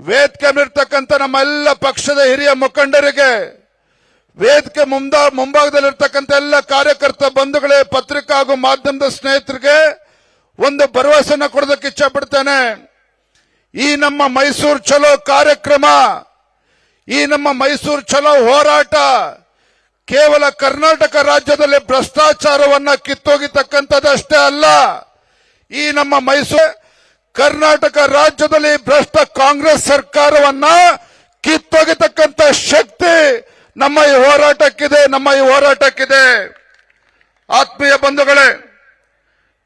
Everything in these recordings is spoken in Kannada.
ವೇದಿಕೆ ಮೇಲಿರ್ತಕ್ಕಂಥ ನಮ್ಮೆಲ್ಲ ಪಕ್ಷದ ಹಿರಿಯ ಮುಖಂಡರಿಗೆ ವೇದಿಕೆ ಮುಂದ ಮುಂಭಾಗದಲ್ಲಿರ್ತಕ್ಕಂಥ ಎಲ್ಲ ಕಾರ್ಯಕರ್ತ ಬಂಧುಗಳೇ, ಪತ್ರಿಕಾ ಹಾಗೂ ಮಾಧ್ಯಮದ ಸ್ನೇಹಿತರಿಗೆ ಒಂದು ಭರವಸೆನ ಕೊಡೋದಕ್ಕೆ ಇಚ್ಛೆ ಪಡ್ತೇನೆ. ಈ ನಮ್ಮ ಮೈಸೂರು ಚಲೋ ಕಾರ್ಯಕ್ರಮ, ಈ ನಮ್ಮ ಮೈಸೂರು ಚಲೋ ಹೋರಾಟ ಕೇವಲ ಕರ್ನಾಟಕ ರಾಜ್ಯದಲ್ಲಿ ಭ್ರಷ್ಟಾಚಾರವನ್ನ ಕಿತ್ತೋಗಿತಕ್ಕಂಥದ್ದಷ್ಟೇ ಅಲ್ಲ. ಈ ನಮ್ಮ ಮೈಸೂರು ಕರ್ನಾಟಕ ರಾಜ್ಯದಲ್ಲಿ ಭ್ರಷ್ಟ ಕಾಂಗ್ರೆಸ್ ಸರ್ಕಾರವನ್ನ ಕಿತ್ತೊಗೆತಕ್ಕಂತ ಶಕ್ತಿ ನಮ್ಮ ಈ ಹೋರಾಟಕ್ಕಿದೆ, ನಮ್ಮ ಈ ಹೋರಾಟಕ್ಕಿದೆ. ಆತ್ಮೀಯ ಬಂಧುಗಳೇ,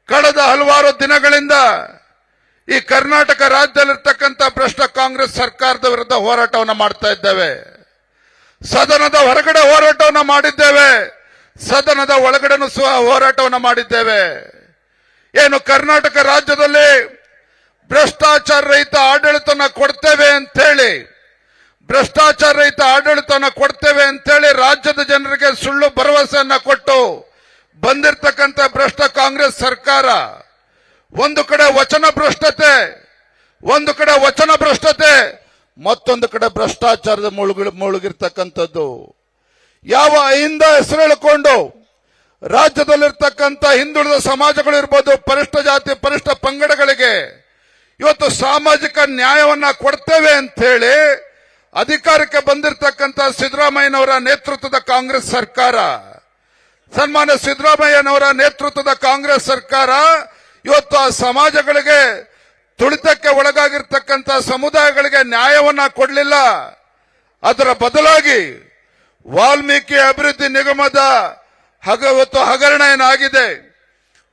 ಕಳೆದ ಹಲವಾರು ದಿನಗಳಿಂದ ಈ ಕರ್ನಾಟಕ ರಾಜ್ಯದಲ್ಲಿರ್ತಕ್ಕಂಥ ಭ್ರಷ್ಟ ಕಾಂಗ್ರೆಸ್ ಸರ್ಕಾರದ ವಿರುದ್ಧ ಹೋರಾಟವನ್ನು ಮಾಡ್ತಾ ಇದ್ದೇವೆ. ಸದನದ ಹೊರಗಡೆ ಹೋರಾಟವನ್ನು ಮಾಡಿದ್ದೇವೆ. ಸದನದ ಒಳಗಡೆನೂ ಸಹ ಹೋರಾಟವನ್ನು ಮಾಡಿದ್ದೇವೆ. ಏನು ಕರ್ನಾಟಕ ರಾಜ್ಯದಲ್ಲಿ ಭ್ರಷ್ಟಾಚಾರ ರಹಿತ ಆಡಳಿತನ ಕೊಡ್ತೇವೆ ಅಂತೇಳಿ ಭ್ರಷ್ಟಾಚಾರ ರಹಿತ ಆಡಳಿತನ ಕೊಡ್ತೇವೆ ಅಂತೇಳಿ ರಾಜ್ಯದ ಜನರಿಗೆ ಸುಳ್ಳು ಭರವಸೆಯನ್ನ ಕೊಟ್ಟು ಬಂದಿರತಕ್ಕಂತ ಭ್ರಷ್ಟ ಕಾಂಗ್ರೆಸ್ ಸರ್ಕಾರ, ಒಂದು ಕಡೆ ವಚನ ಭ್ರಷ್ಟತೆ, ಒಂದು ಕಡೆ ವಚನ ಭ್ರಷ್ಟತೆ, ಮತ್ತೊಂದು ಕಡೆ ಭ್ರಷ್ಟಾಚಾರದ ಮುಳುಗಿ ಮುಳುಗಿರ್ತಕ್ಕಂಥದ್ದು. ಯಾವ ಅಹಿಂದ ಹೆಸರು ಹೇಳಿಕೊಂಡು ರಾಜ್ಯದಲ್ಲಿರ್ತಕ್ಕಂಥ ಹಿಂದುಳಿದ ಸಮಾಜಗಳು ಇರ್ಬೋದು ಪರಿಷ್ಠ ಜಾತಿ, ಪರಿಷ್ಠ ಪಂಗಡಗಳಿಗೆ ಇವತ್ತು ಸಾಮಾಜಿಕ ನ್ಯಾಯವನ್ನ ಕೊಡ್ತೇವೆ ಅಂತ ಹೇಳಿ ಅಧಿಕಾರಕ್ಕೆ ಬಂದಿರತಕ್ಕಂತ ಸಿದ್ದರಾಮಯ್ಯನವರ ನೇತೃತ್ವದ ಕಾಂಗ್ರೆಸ್ ಸರ್ಕಾರ. ಸನ್ಮಾನ್ಯ ಸಿದ್ದರಾಮಯ್ಯನವರ ನೇತೃತ್ವದ ಕಾಂಗ್ರೆಸ್ ಸರ್ಕಾರ ಇವತ್ತು ಆ ಸಮಾಜಗಳಿಗೆ ತುಳಿತಕ್ಕೆ ಒಳಗಾಗಿರ್ತಕ್ಕಂಥ ಸಮುದಾಯಗಳಿಗೆ ನ್ಯಾಯವನ್ನ ಕೊಡಲಿಲ್ಲ. ಅದರ ಬದಲಾಗಿ ವಾಲ್ಮೀಕಿ ಅಭಿವೃದ್ಧಿ ನಿಗಮದ ಹಗವತ್ತು ಹಗರಣ ಏನಾಗಿದೆ?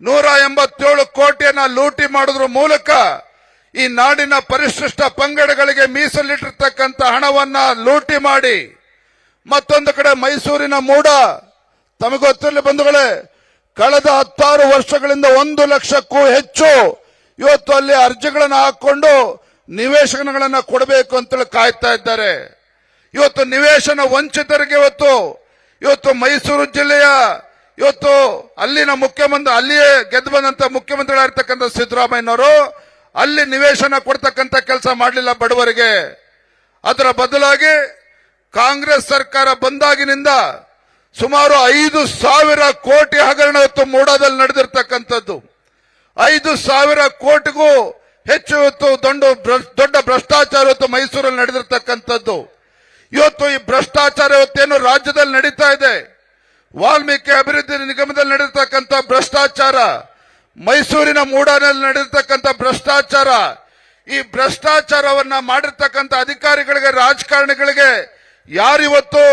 ನೂರ ಎಂಬತ್ತೇಳು ಕೋಟಿಯನ್ನ ಲೂಟಿ ಮಾಡೋದ್ರ ಮೂಲಕ ಈ ನಾಡಿನ ಪರಿಶಿಷ್ಟ ಪಂಗಡಗಳಿಗೆ ಮೀಸಲಿಟ್ಟಿರ್ತಕ್ಕಂಥ ಹಣವನ್ನ ಲೂಟಿ ಮಾಡಿ ಮತ್ತೊಂದು ಕಡೆ ಮೈಸೂರಿನ ಮೂಡ. ತಮಗೆ ಗೊತ್ತಿರಲಿ ಬಂಧುಗಳೇ, ಕಳೆದ ಹತ್ತಾರು ವರ್ಷಗಳಿಂದ ಒಂದು ಲಕ್ಷಕ್ಕೂ ಹೆಚ್ಚು ಇವತ್ತು ಅಲ್ಲಿ ಅರ್ಜಿಗಳನ್ನು ಹಾಕೊಂಡು ನಿವೇಶನಗಳನ್ನು ಕೊಡಬೇಕು ಅಂತೇಳಿ ಕಾಯ್ತಾ ಇದ್ದಾರೆ. ಇವತ್ತು ನಿವೇಶನ ವಂಚಿತರಿಗೆ ಇವತ್ತು ಇವತ್ತು ಮೈಸೂರು ಜಿಲ್ಲೆಯ, ಇವತ್ತು ಅಲ್ಲಿನ ಮುಖ್ಯಮಂತ್ರಿ, ಅಲ್ಲಿಯೇ ಗೆದ್ದು ಬಂದಂತ ಮುಖ್ಯಮಂತ್ರಿಗಳಾಗಿರ್ತಕ್ಕಂಥ ಸಿದ್ದರಾಮಯ್ಯನವರು ಅಲ್ಲಿ ನಿವೇಶನ ಕೊಡ್ತಕ್ಕಂಥ ಕೆಲಸ ಮಾಡಲಿಲ್ಲ ಬಡವರಿಗೆ. ಅದರ ಬದಲಾಗಿ ಕಾಂಗ್ರೆಸ್ ಸರ್ಕಾರ ಬಂದಾಗಿನಿಂದ ಸುಮಾರು ಐದು ಸಾವಿರ ಕೋಟಿ ಹಗರಣ ಇವತ್ತು ಮೂಡಾದಲ್ಲಿ ನಡೆದಿರ್ತಕ್ಕಂಥದ್ದು. ಐದು ಸಾವಿರ ಕೋಟಿಗೂ ಹೆಚ್ಚು ಇವತ್ತು ದೊಡ್ಡ ದೊಡ್ಡ ಭ್ರಷ್ಟಾಚಾರ ಇವತ್ತು ಮೈಸೂರಲ್ಲಿ ನಡೆದಿರ್ತಕ್ಕಂಥದ್ದು. ಇವತ್ತು ಈ ಭ್ರಷ್ಟಾಚಾರ ಇವತ್ತೇನು ರಾಜ್ಯದಲ್ಲಿ ನಡೀತಾ ಇದೆ. ವಾಲ್ಮೀಕಿ ಅಭಿವೃದ್ಧಿ ನಿಗಮದಲ್ಲಿ ನಡೆದಿರ್ತಕ್ಕಂಥ ಭ್ರಷ್ಟಾಚಾರ ಮೈಸೂರಿನ ಮೂಡಾನಲ್ಲಿ ನಡೆದಿರ್ತಕ್ಕಂಥ ಭ್ರಷ್ಟಾಚಾರ, ಈ ಭ್ರಷ್ಟಾಚಾರವನ್ನ ಮಾಡಿರ್ತಕ್ಕಂಥ ಅಧಿಕಾರಿಗಳಿಗೆ, ರಾಜಕಾರಣಿಗಳಿಗೆ ಯಾರಿವತ್ತು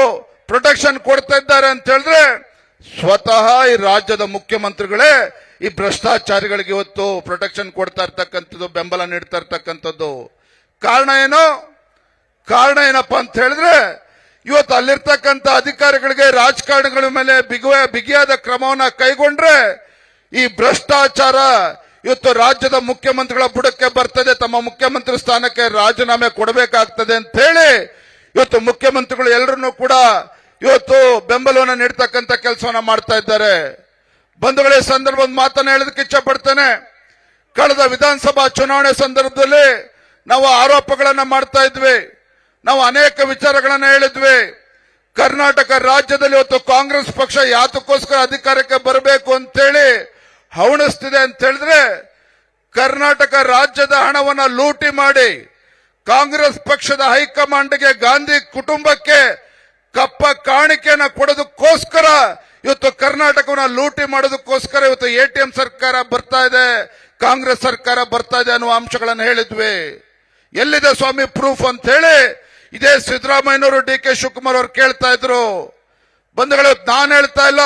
ಪ್ರೊಟೆಕ್ಷನ್ ಕೊಡ್ತಾ ಇದ್ದಾರೆ ಅಂತ ಹೇಳಿದ್ರೆ ಸ್ವತಃ ಈ ರಾಜ್ಯದ ಮುಖ್ಯಮಂತ್ರಿಗಳೇ ಈ ಭ್ರಷ್ಟಾಚಾರಿಗಳಿಗೆ ಇವತ್ತು ಪ್ರೊಟೆಕ್ಷನ್ ಕೊಡ್ತಾ ಇರ್ತಕ್ಕಂಥದ್ದು, ಬೆಂಬಲ ನೀಡ್ತಾ ಇರ್ತಕ್ಕಂಥದ್ದು. ಕಾರಣ ಏನು? ಕಾರಣ ಏನಪ್ಪಾ ಅಂತ ಹೇಳಿದ್ರೆ ಇವತ್ತು ಅಲ್ಲಿರ್ತಕ್ಕಂಥ ಅಧಿಕಾರಿಗಳಿಗೆ, ರಾಜಕಾರಣಿಗಳ ಮೇಲೆ ಬಿಗುವ, ಬಿಗಿಯಾದ ಕ್ರಮವನ್ನ ಕೈಗೊಂಡ್ರೆ ಈ ಭ್ರಷ್ಟಾಚಾರ ಇವತ್ತು ರಾಜ್ಯದ ಮುಖ್ಯಮಂತ್ರಿಗಳ ಬುಡಕ್ಕೆ ಬರ್ತದೆ, ತಮ್ಮ ಮುಖ್ಯಮಂತ್ರಿ ಸ್ಥಾನಕ್ಕೆ ರಾಜೀನಾಮೆ ಕೊಡಬೇಕಾಗ್ತದೆ ಅಂತ ಹೇಳಿ ಇವತ್ತು ಮುಖ್ಯಮಂತ್ರಿಗಳು ಎಲ್ಲರನ್ನೂ ಕೂಡ ಇವತ್ತು ಬೆಂಬಲವನ್ನು ನೀಡತಕ್ಕಂತ ಕೆಲಸವನ್ನ ಮಾಡ್ತಾ ಇದ್ದಾರೆ. ಬಂಧುಗಳೇ ಸಂದರ್ಭ ಸಂದರ್ಭದ ಮಾತನ್ನ ಹೇಳೋದಕ್ಕೆ ಇಚ್ಛೆ ಪಡ್ತೇನೆ ಕಳೆದ ವಿಧಾನಸಭಾ ಚುನಾವಣೆ ಸಂದರ್ಭದಲ್ಲಿ ನಾವು ಆರೋಪಗಳನ್ನ ಮಾಡ್ತಾ ಇದ್ವಿ. ನಾವು ಅನೇಕ ವಿಚಾರಗಳನ್ನ ಹೇಳಿದ್ವಿ. ಕರ್ನಾಟಕ ರಾಜ್ಯದಲ್ಲಿ ಇವತ್ತು ಕಾಂಗ್ರೆಸ್ ಪಕ್ಷ ಯಾತಕ್ಕೋಸ್ಕರ ಅಧಿಕಾರಕ್ಕೆ ಬರಬೇಕು ಅಂತೇಳಿ ಹವಣಿಸ್ತಿದೆ ಅಂತ ಹೇಳಿದ್ರೆ ಕರ್ನಾಟಕ ರಾಜ್ಯದ ಹಣವನ್ನ ಲೂಟಿ ಮಾಡಿ ಕಾಂಗ್ರೆಸ್ ಪಕ್ಷದ ಹೈಕಮಾಂಡ್ಗೆ ಗಾಂಧಿ ಕುಟುಂಬಕ್ಕೆ ಕಪ್ಪ ಕಾಣಿಕೆಯನ್ನ ಕೊಡೋದಕ್ಕೋಸ್ಕರ ಇವತ್ತು ಕರ್ನಾಟಕವನ್ನ ಲೂಟಿ ಮಾಡೋದಕ್ಕೋಸ್ಕರ ಇವತ್ತು ಎಟಿಎಂ ಸರ್ಕಾರ ಬರ್ತಾ ಇದೆ, ಕಾಂಗ್ರೆಸ್ ಸರ್ಕಾರ ಬರ್ತಾ ಇದೆ ಅನ್ನುವ ಅಂಶಗಳನ್ನು ಹೇಳಿದ್ವಿ. ಎಲ್ಲಿದೆ ಸ್ವಾಮಿ ಪ್ರೂಫ್ ಅಂತ ಹೇಳಿ ಇದೇ ಸಿದ್ದರಾಮಯ್ಯನವರು ಡಿ ಕೆ ಶಿವಕುಮಾರ್ ಅವರು ಕೇಳ್ತಾ ಇದ್ರು. ಬಂಧುಗಳು ನಾನು ಹೇಳ್ತಾ ಇಲ್ಲ.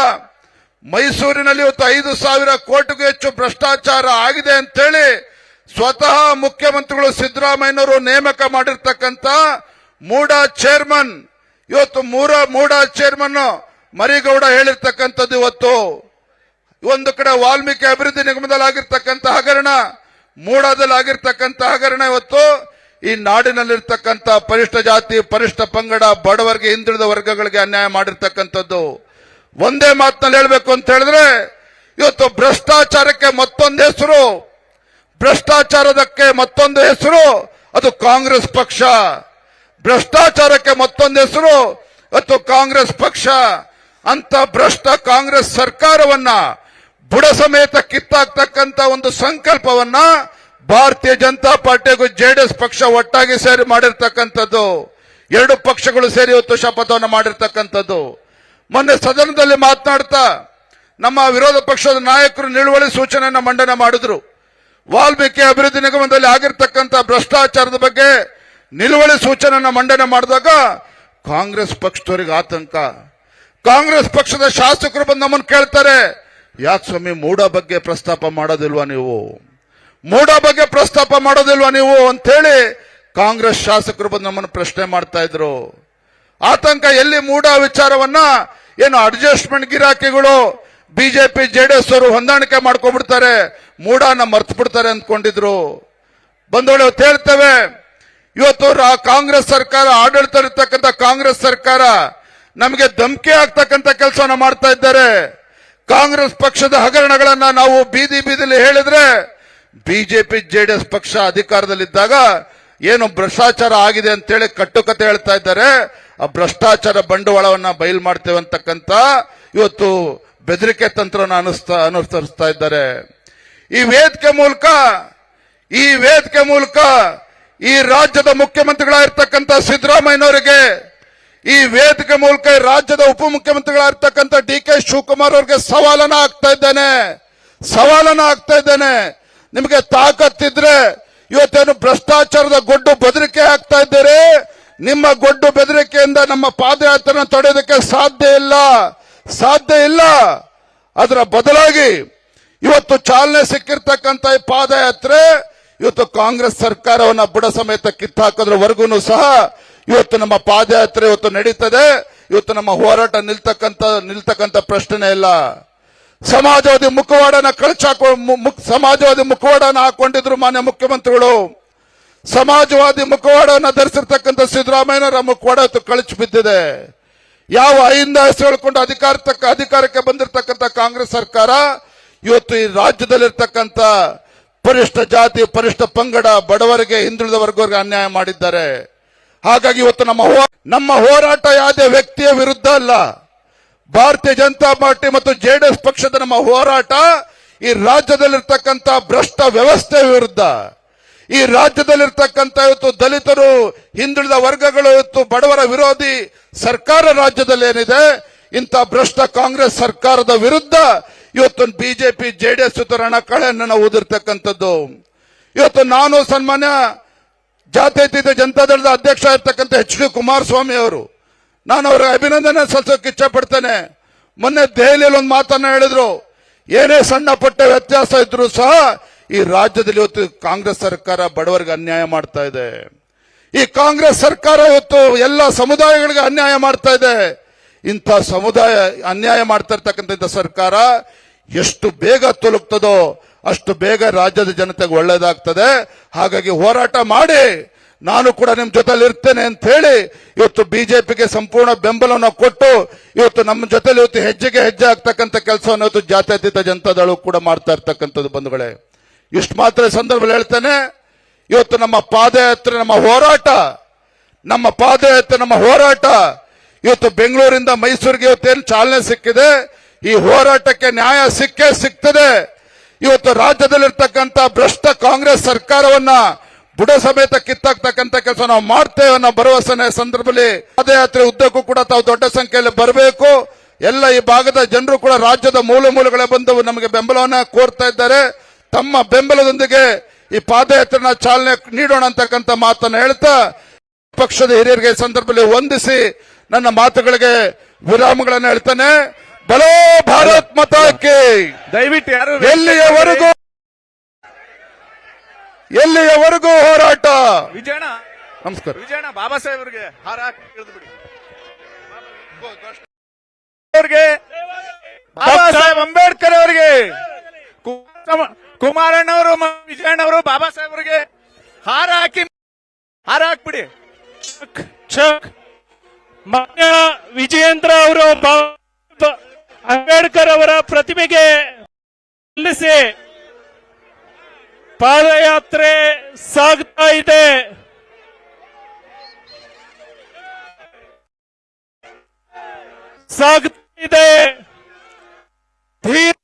ಮೈಸೂರಿನಲ್ಲಿ ಇವತ್ತು ಐದು ಸಾವಿರ ಕೋಟಿಗೂ ಹೆಚ್ಚು ಭ್ರಷ್ಟಾಚಾರ ಆಗಿದೆ ಅಂತೇಳಿ ಸ್ವತಃ ಮುಖ್ಯಮಂತ್ರಿಗಳು ಸಿದ್ದರಾಮಯ್ಯನವರು ನೇಮಕ ಮಾಡಿರ್ತಕ್ಕಂಥ ಮೂಡಾ ಚೇರ್ಮನ್, ಇವತ್ತು ಮೂರ ಮೂಡಾ ಚೇರ್ಮನ್ ಮರಿಗೌಡ ಹೇಳಿರ್ತಕ್ಕಂಥದ್ದು ಇವತ್ತು. ಒಂದು ಕಡೆ ವಾಲ್ಮೀಕಿ ಅಭಿವೃದ್ಧಿ ನಿಗಮದಲ್ಲಿ ಆಗಿರ್ತಕ್ಕಂಥ ಹಗರಣ, ಮೂಡಾದಲ್ಲಿ ಆಗಿರ್ತಕ್ಕಂಥ ಹಗರಣ ಇವತ್ತು. ಈ ನಾಡಿನಲ್ಲಿರ್ತಕ್ಕಂಥ ಪರಿಷ್ಠ ಜಾತಿ, ಪರಿಷ್ಠ ಪಂಗಡ, ಬಡವರಿಗೆ, ಹಿಂದುಳಿದ ವರ್ಗಗಳಿಗೆ ಅನ್ಯಾಯ ಮಾಡಿರ್ತಕ್ಕಂಥದ್ದು. ಒಂದೇ ಮಾತಿನಲ್ಲಿ ಹೇಳಬೇಕು ಅಂತ ಹೇಳಿದ್ರೆ, ಇವತ್ತು ಭ್ರಷ್ಟಾಚಾರಕ್ಕೆ ಮತ್ತೊಂದು ಹೆಸರು. ಭ್ರಷ್ಟಾಚಾರದಕ್ಕೆ ಮತ್ತೊಂದು ಹೆಸರು, ಅದು ಕಾಂಗ್ರೆಸ್ ಪಕ್ಷ. ಭ್ರಷ್ಟಾಚಾರಕ್ಕೆ ಮತ್ತೊಂದು ಹೆಸರು ಇವತ್ತು ಕಾಂಗ್ರೆಸ್ ಪಕ್ಷ. ಅಂತ ಭ್ರಷ್ಟ ಕಾಂಗ್ರೆಸ್ ಸರ್ಕಾರವನ್ನ ಬುಡ ಸಮೇತ ಕಿತ್ತಾಕ್ತಕ್ಕಂತ ಒಂದು ಸಂಕಲ್ಪವನ್ನ ಭಾರತೀಯ ಜನತಾ ಪಾರ್ಟಿ ಹಾಗೂ ಜೆಡಿಎಸ್ ಪಕ್ಷ ಒಟ್ಟಾಗಿ ಸೇರಿ ಮಾಡಿರ್ತಕ್ಕಂಥದ್ದು. ಎರಡು ಪಕ್ಷಗಳು ಸೇರಿ ಇವತ್ತು ಶಪಥವನ್ನು ಮಾಡಿರ್ತಕ್ಕಂಥದ್ದು. ಮೊನ್ನೆ ಸದನದಲ್ಲಿ ಮಾತನಾಡ್ತಾ ನಮ್ಮ ವಿರೋಧ ಪಕ್ಷದ ನಾಯಕರು ನಿಲುವಳಿ ಸೂಚನೆಯನ್ನು ಮಂಡನೆ ಮಾಡಿದ್ರು. ವಾಲ್ಮೀಕಿ ಅಭಿವೃದ್ಧಿ ನಿಗಮದಲ್ಲಿ ಆಗಿರ್ತಕ್ಕಂಥ ಭ್ರಷ್ಟಾಚಾರದ ಬಗ್ಗೆ ನಿಲುವಳಿ ಸೂಚನೆಯನ್ನು ಮಂಡನೆ ಮಾಡಿದಾಗ ಕಾಂಗ್ರೆಸ್ ಪಕ್ಷದವರಿಗೆ ಆತಂಕ. ಕಾಂಗ್ರೆಸ್ ಪಕ್ಷದ ಶಾಸಕರು ಬಂದು ನಮ್ಮನ್ನು ಕೇಳ್ತಾರೆ, ಯಾಕೆ ಸ್ವಾಮಿ ಮೂಡ ಬಗ್ಗೆ ಪ್ರಸ್ತಾಪ ಮಾಡೋದಿಲ್ವಾ ನೀವು? ಮೂಡ ಬಗ್ಗೆ ಪ್ರಸ್ತಾಪ ಮಾಡೋದಿಲ್ವಾ ನೀವು ಅಂತೇಳಿ ಕಾಂಗ್ರೆಸ್ ಶಾಸಕರು ಬಂದು ನಮ್ಮನ್ನು ಪ್ರಶ್ನೆ ಮಾಡ್ತಾ ಇದ್ರು. ಆತಂಕ ಎಲ್ಲಿ ಮೂಡ ವಿಚಾರವನ್ನ ಏನು ಅಡ್ಜಸ್ಟ್ಮೆಂಟ್ ಗಿರಾಕಿಗಳು ಬಿಜೆಪಿ, ಜೆಡಿಎಸ್ ಅವರು ಹೊಂದಾಣಿಕೆ ಮಾಡ್ಕೊಂಡ್ಬಿಡ್ತಾರೆ, ಮೂಡನ ಮರ್ತು ಬಿಡ್ತಾರೆ ಅಂದ್ಕೊಂಡಿದ್ರು. ಬಂದವಳು ಇವತ್ತು ಹೇಳ್ತೇವೆ, ಇವತ್ತು ಕಾಂಗ್ರೆಸ್ ಸರ್ಕಾರ ಆಡಳಿತ ಇರ್ತಕ್ಕಂಥ ಕಾಂಗ್ರೆಸ್ ಸರ್ಕಾರ ನಮಗೆ ಧಮಕಿ ಆಗ್ತಕ್ಕಂಥ ಕೆಲಸವನ್ನು ಮಾಡ್ತಾ ಇದ್ದಾರೆ. ಕಾಂಗ್ರೆಸ್ ಪಕ್ಷದ ಹಗರಣಗಳನ್ನ ನಾವು ಬೀದಿ ಬೀದಿಲಿ ಹೇಳಿದ್ರೆ ಬಿಜೆಪಿ, ಜೆಡಿಎಸ್ ಪಕ್ಷ ಅಧಿಕಾರದಲ್ಲಿದ್ದಾಗ ಏನು ಭ್ರಷ್ಟಾಚಾರ ಆಗಿದೆ ಅಂತೇಳಿ ಕಟ್ಟುಕತೆ ಹೇಳ್ತಾ ಇದ್ದಾರೆ. ಆ ಭ್ರಷ್ಟಾಚಾರ ಬಂಡವಾಳವನ್ನ ಬಯಲು ಮಾಡ್ತೇವೆ ಅಂತಕ್ಕಂತ ಇವತ್ತು ಬೆದರಿಕೆ ತಂತ್ರನ ಅನುಸ್ತಾ, ಅನುಸರಿಸ್ತಾ ಇದ್ದಾರೆ. ಈ ವೇದಿಕೆ ಮೂಲಕ, ಈ ವೇದಿಕೆ ಮೂಲಕ ಈ ರಾಜ್ಯದ ಮುಖ್ಯಮಂತ್ರಿಗಳಾಗಿರ್ತಕ್ಕಂಥ ಸಿದ್ದರಾಮಯ್ಯನವರಿಗೆ, ಈ ವೇದಿಕೆ ಮೂಲಕ ರಾಜ್ಯದ ಉಪಮುಖ್ಯಮಂತ್ರಿಗಳಾಗಿರ್ತಕ್ಕಂಥ ಡಿ ಕೆ ಶಿವಕುಮಾರ್ ಅವರಿಗೆ ಸವಾಲನ ಆಗ್ತಾ ಇದ್ದೇನೆ. ಸವಾಲನ್ನ ಆಗ್ತಾ ಇದ್ದೇನೆ. ನಿಮಗೆ ತಾಕತ್ತಿದ್ರೆ ಇವತ್ತೇನು ಭ್ರಷ್ಟಾಚಾರದ ಗೊಡ್ಡು ಬೆದರಿಕೆ ಹಾಕ್ತಾ ಇದ್ದೀರಿ? ನಿಮ್ಮ ಗೊಡ್ಡು ಬೆದರಿಕೆಯಿಂದ ನಮ್ಮ ಪಾದಯಾತ್ರೆನ ತಡೆಯೋದಕ್ಕೆ ಸಾಧ್ಯ ಇಲ್ಲ. ಸಾಧ್ಯ ಇಲ್ಲ. ಅದರ ಬದಲಾಗಿ ಇವತ್ತು ಚಾಲನೆ ಸಿಕ್ಕಿರ್ತಕ್ಕಂಥ ಈ ಪಾದಯಾತ್ರೆ ಇವತ್ತು ಕಾಂಗ್ರೆಸ್ ಸರ್ಕಾರವನ್ನ ಬುಡ ಸಮೇತ ಕಿತ್ತಾಕೋದ್ರವರೆಗೂ ಸಹ ಇವತ್ತು ನಮ್ಮ ಪಾದಯಾತ್ರೆ ಇವತ್ತು ನಡೀತದೆ. ಇವತ್ತು ನಮ್ಮ ಹೋರಾಟ ನಿಲ್ತಕ್ಕಂತ ನಿಲ್ತಕ್ಕಂತ ಪ್ರಶ್ನೆ ಇಲ್ಲ. ಸಮಾಜವಾದಿ ಮುಖವಾಡನ ಕಳಚ ಸಮಾಜವಾದಿ ಮುಖವಾಡನ ಹಾಕೊಂಡಿದ್ರು ಮಾನ್ಯ ಮುಖ್ಯಮಂತ್ರಿಗಳು. ಸಮಾಜವಾದಿ ಮುಖವಾಡನ ಧರಿಸಿರ್ತಕ್ಕಂಥ ಸಿದ್ದರಾಮಯ್ಯನವರ ಮುಖವಾಡ ಕಳಚಿ ಬಿದ್ದಿದೆ. ಯಾವ ಐಂದ ಹೆಸರು ಹೇಳ್ಕೊಂಡು ಅಧಿಕಾರ ತಕ್ಕ ಅಧಿಕಾರಕ್ಕೆ ಬಂದಿರತಕ್ಕಂಥ ಕಾಂಗ್ರೆಸ್ ಸರ್ಕಾರ, ಇವತ್ತು ಈ ರಾಜ್ಯದಲ್ಲಿರ್ತಕ್ಕಂಥ ಪರಿಷ್ಠ ಜಾತಿ, ಪರಿಷ್ಠ ಪಂಗಡ ಬಡವರಿಗೆ ಹಿಂದುಳಿದ ವರ್ಗವರಿಗೆ ಅನ್ಯಾಯ ಮಾಡಿದ್ದಾರೆ. ಹಾಗಾಗಿ ಇವತ್ತು ನಮ್ಮ ನಮ್ಮ ಹೋರಾಟ ಯಾವುದೇ ವ್ಯಕ್ತಿಯ ವಿರುದ್ಧ ಅಲ್ಲ. ಭಾರತೀಯ ಜನತಾ ಪಾರ್ಟಿ ಮತ್ತು ಜೆಡಿಎಸ್ ಪಕ್ಷದ ನಮ್ಮ ಹೋರಾಟ ಈ ರಾಜ್ಯದಲ್ಲಿರ್ತಕ್ಕಂಥ ಭ್ರಷ್ಟ ವ್ಯವಸ್ಥೆ ವಿರುದ್ಧ. ಈ ರಾಜ್ಯದಲ್ಲಿರ್ತಕ್ಕಂಥ ಇವತ್ತು ದಲಿತರು, ಹಿಂದುಳಿದ ವರ್ಗಗಳು ಇವತ್ತು ಬಡವರ ವಿರೋಧಿ ಸರ್ಕಾರ ರಾಜ್ಯದಲ್ಲಿ ಏನಿದೆ, ಇಂಥ ಭ್ರಷ್ಟ ಕಾಂಗ್ರೆಸ್ ಸರ್ಕಾರದ ವಿರುದ್ಧ ಇವತ್ತು ಬಿಜೆಪಿ ಜೆಡಿಎಸ್ ರಣಕಳೆಯನ್ನು ನಾವು ಊದಿರ್ತಕ್ಕಂಥದ್ದು ಇವತ್ತು ನಾನು ಸನ್ಮಾನ್ಯ ಜಾತ್ಯತೀತ ಜನತಾದಳದ ಅಧ್ಯಕ್ಷ ಇರ್ತಕ್ಕಂಥ ಎಚ್ ಡಿ ಕುಮಾರಸ್ವಾಮಿ ಅವರು ನಾನು ಅವ್ರ ಅಭಿನಂದನೆ ಸಲ್ಲಿಸೋಕೆ ಇಚ್ಛೆ ಪಡ್ತೇನೆ ಮೊನ್ನೆ ದೆಹಲಿಯಲ್ಲಿ ಒಂದು ಮಾತನ್ನ ಹೇಳಿದ್ರು. ಏನೇ ಸಣ್ಣ ಪಟ್ಟ ವ್ಯತ್ಯಾಸ ಇದ್ರೂ ಸಹ ಈ ರಾಜ್ಯದಲ್ಲಿ ಇವತ್ತು ಕಾಂಗ್ರೆಸ್ ಸರ್ಕಾರ ಬಡವರಿಗೆ ಅನ್ಯಾಯ ಮಾಡ್ತಾ ಇದೆ. ಈ ಕಾಂಗ್ರೆಸ್ ಸರ್ಕಾರ ಇವತ್ತು ಎಲ್ಲ ಸಮುದಾಯಗಳಿಗೆ ಅನ್ಯಾಯ ಮಾಡ್ತಾ ಇದೆ. ಇಂಥ ಸಮುದಾಯ ಅನ್ಯಾಯ ಮಾಡ್ತಾ ಇರ್ತಕ್ಕಂಥ ಇಂಥ ಸರ್ಕಾರ ಎಷ್ಟು ಬೇಗ ತೊಲಗ್ತದೋ ಅಷ್ಟು ಬೇಗ ರಾಜ್ಯದ ಜನತೆಗೆ ಒಳ್ಳೇದಾಗ್ತದೆ. ಹಾಗಾಗಿ ಹೋರಾಟ ಮಾಡಿ ನಾನು ಕೂಡ ನಿಮ್ ಜೊತೆಲಿ ಇರ್ತೇನೆ ಅಂತ ಹೇಳಿ ಇವತ್ತು ಬಿಜೆಪಿಗೆ ಸಂಪೂರ್ಣ ಬೆಂಬಲವನ್ನು ಕೊಟ್ಟು ಇವತ್ತು ನಮ್ಮ ಜೊತೆಲಿ ಇವತ್ತು ಹೆಜ್ಜೆಗೆ ಹೆಜ್ಜೆ ಆಗ್ತಕ್ಕಂಥ ಕೆಲಸವನ್ನು ಇವತ್ತು ಜಾತ್ಯತೀತ ಜನತಾದಳು ಕೂಡ ಮಾಡ್ತಾ ಇರ್ತಕ್ಕಂಥದ್ದು ಬಂಧುಗಳೇ. ಇಷ್ಟು ಮಾತ್ರ ಸಂದರ್ಭದಲ್ಲಿ ಹೇಳ್ತೇನೆ, ಇವತ್ತು ನಮ್ಮ ಪಾದಯಾತ್ರೆ, ನಮ್ಮ ಹೋರಾಟ, ನಮ್ಮ ಪಾದಯಾತ್ರೆ, ನಮ್ಮ ಹೋರಾಟ, ಇವತ್ತು ಬೆಂಗಳೂರಿಂದ ಮೈಸೂರಿಗೆ ಇವತ್ತೇನು ಚಾಲನೆ ಸಿಕ್ಕಿದೆ, ಈ ಹೋರಾಟಕ್ಕೆ ನ್ಯಾಯ ಸಿಕ್ಕೇ ಸಿಗ್ತದೆ. ಇವತ್ತು ರಾಜ್ಯದಲ್ಲಿರ್ತಕ್ಕಂಥ ಭ್ರಷ್ಟ ಕಾಂಗ್ರೆಸ್ ಸರ್ಕಾರವನ್ನ ಬುಡ ಸಮೇತ ಕಿತ್ತಾಕ್ತಕ್ಕಂಥ ಕೆಲಸ ನಾವು ಮಾಡ್ತೇವೆ ಅನ್ನೋ ಭರವಸೆನ ಸಂದರ್ಭದಲ್ಲಿ ಪಾದಯಾತ್ರೆ ಉದ್ದಕ್ಕೂ ಕೂಡ ತಾವು ದೊಡ್ಡ ಸಂಖ್ಯೆಯಲ್ಲಿ ಬರಬೇಕು. ಎಲ್ಲ ಈ ಭಾಗದ ಜನರು ಕೂಡ ರಾಜ್ಯದ ಮೂಲ ಮೂಲೆಗಳೇ ಬಂದು ನಮಗೆ ಬೆಂಬಲವನ್ನ ಕೋರ್ತಾ ಇದ್ದಾರೆ. ತಮ್ಮ ಬೆಂಬಲದೊಂದಿಗೆ ಈ ಪಾದಯಾತ್ರೆನ ಚಾಲನೆ ನೀಡೋಣ ಅಂತಕ್ಕಂಥ ಮಾತನ್ನು ಹೇಳ್ತಾ ಪಕ್ಷದ ಹಿರಿಯರಿಗೆ ಸಂದರ್ಭದಲ್ಲಿ ವಂದಿಸಿ ನನ್ನ ಮಾತುಗಳಿಗೆ ವಿರಾಮಗಳನ್ನು ಹೇಳ್ತಾನೆ. ಬಲೋ ಭಾರತ್ ಮತಕ್ಕೆ ದಯವಿಟ್ಟು ಯಾರು ಎಲ್ಲಿಯವರೆಗೂ ಎಲ್ಲಿಯವರೆಗೂ ಹೋರಾಟ? ವಿಜಯಣ್ಣ ನಮಸ್ಕಾರ. ವಿಜಯಣ ಬಾಬಾ ಸಾಹೇಬ್ರಿಗೆ ಹಾರ ಬಿಡಿ. ಅವ್ರಿಗೆ ಬಾಬಾ ಸಾಹೇಬ್ ಅಂಬೇಡ್ಕರ್ ಅವರಿಗೆ ಕುಮ ಕುಮಾರಣ್ಣವರು ವಿಜಯಣ್ಣ ವಿಜಯಣ್ಣವರು ಬಾಬಾ ಸಾಹೇಬ್ರಿಗೆ ಹಾರ ಹಾಕಿ ಹಾರ ಹಾಕ್ಬಿಡಿ. ಚಕ್ ಮಾನ್ಯ ವಿಜಯೇಂದ್ರ ಅವರು ಅಂಬೇಡ್ಕರ್ ಅವರ ಪ್ರತಿಮೆಗೆ ಸಲ್ಲಿಸಿ ಪಾದಯಾತ್ರೆ ಸಾಗ್ತಾ ಇದೆ. ಸಾಗ್ತಾ ಇದೆ. ಧೀರ